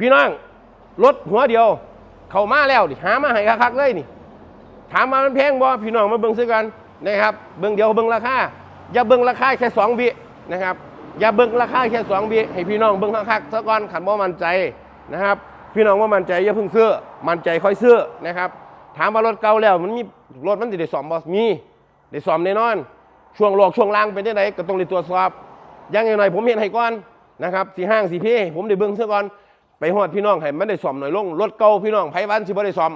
พี่น้องรถหัวเดียว เข้ามาแล้วดิหามาให้คักๆเลยนี่ ถามมามันแพงบ่พี่น้องมาเบิ่งซื้อกันนะครับ เบิ่งเดียวเบิ่งราคาอย่าเบิ่งราคาแค่สองวินะครับอย่าเบิ่งราคาแค่สองวิให้พี่น้องเบิ่งคักๆซะก่อนขันบ่มั่นใจนะครับ พี่น้องว่ามั่นใจอย่าเพิ่งซื้อมั่นใจค่อยซื้อนะครับ ถามว่ารถเก่าแล้วมันมีรถมันสิได้ซ่อมบ่มีได้ซ่อมแน่นอน ช่วงโลอกช่วงล่างเป็นจังไดก็ต้องได้ตรวจสอบอยังไงผมเห็นให้ก่อนนะครับสีห้างสีเพผมได้เบิ่งซะก่อน ไปฮอดพี่น้องให้มันได้ซ่อมหน่อยลงรถเก่าพี่น้องไผวันสิบ่ได้ซ่อม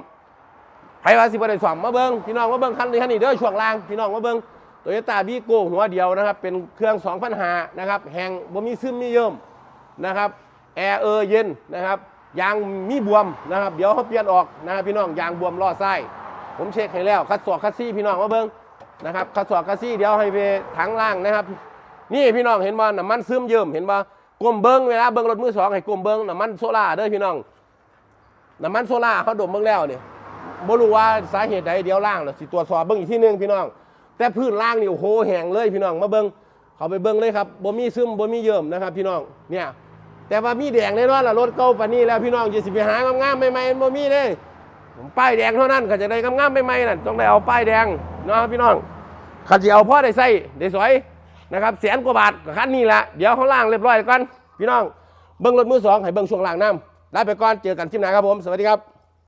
ไผว่าสิบ่ได้ซ่อมมาเบิ่งพี่น้องมาเบิ่งคันนี้คันนี้เด้อช่วงล่างพี่น้องมาเบิ่งโตโยต้าวีโก้หัวเดียวนะครับ เป็นเครื่อง2,500นะครับแหงบ่มีซึมมีเยิ่มนะครับแอร์เออเย็นนะครับยางมีบวมนะครับเดี๋ยวเขาเปลี่ยนออกนะครับพี่น้องยางบวมล้อไส้ผมเช็คให้แล้วคัดสอกคัดซี่พี่น้องมาเบิ่งนะครับคัดสอกคัดซี่เดี๋ยวให้ไปถังล่างนะครับ นี่พี่น้องเห็นบ่น้ำมันซึมเยิ่มเห็นบ่ กลมเบิ่งเวลาเบิ่งรถมือสองให้กลมเบิ่งน้ำมันโซล่าเด้อพี่น้องน้ำมันโซล่าเขาดมเบิ่งแล้วเนี่ยบ่รู้ว่าสาเหตุใดเดียวล่างน่ะสิตรวจสอบเบิ่งอีกทีหนึงพี่น้อง แต่พื้นล่างนี่โอ้โหแห้งเลยพี่น้องมาเบิ่งเขาไปเบิ่งเลยครับบ่มีซึมบ่มีเยิ่มนะครับ พี่น้องเนี่ย แต่ว่ามีแดงแน่นอนล่ะรถเก่าปานนี้แล้วพี่น้องอย่าสิไปหางามๆใหม่ๆบ่มีเลยป้ายแดงเท่านั้นก็จะได้งามๆใหม่ๆนั่นต้องได้เอาป้ายแดงเนาะพี่น้องคันสิเอาพ่อได้ใส่ได้สวย นะครับแสนกว่าบาทก็คันนี้ละเดี๋ยวเขาล่างเรียบร้อยก่อนพี่น้องเบิ้งรถมือสองให้เบิ้งช่วงล่างน้ำลาไปก่อนเจอกันคลิปหน้าครับผมสวัสดีครับ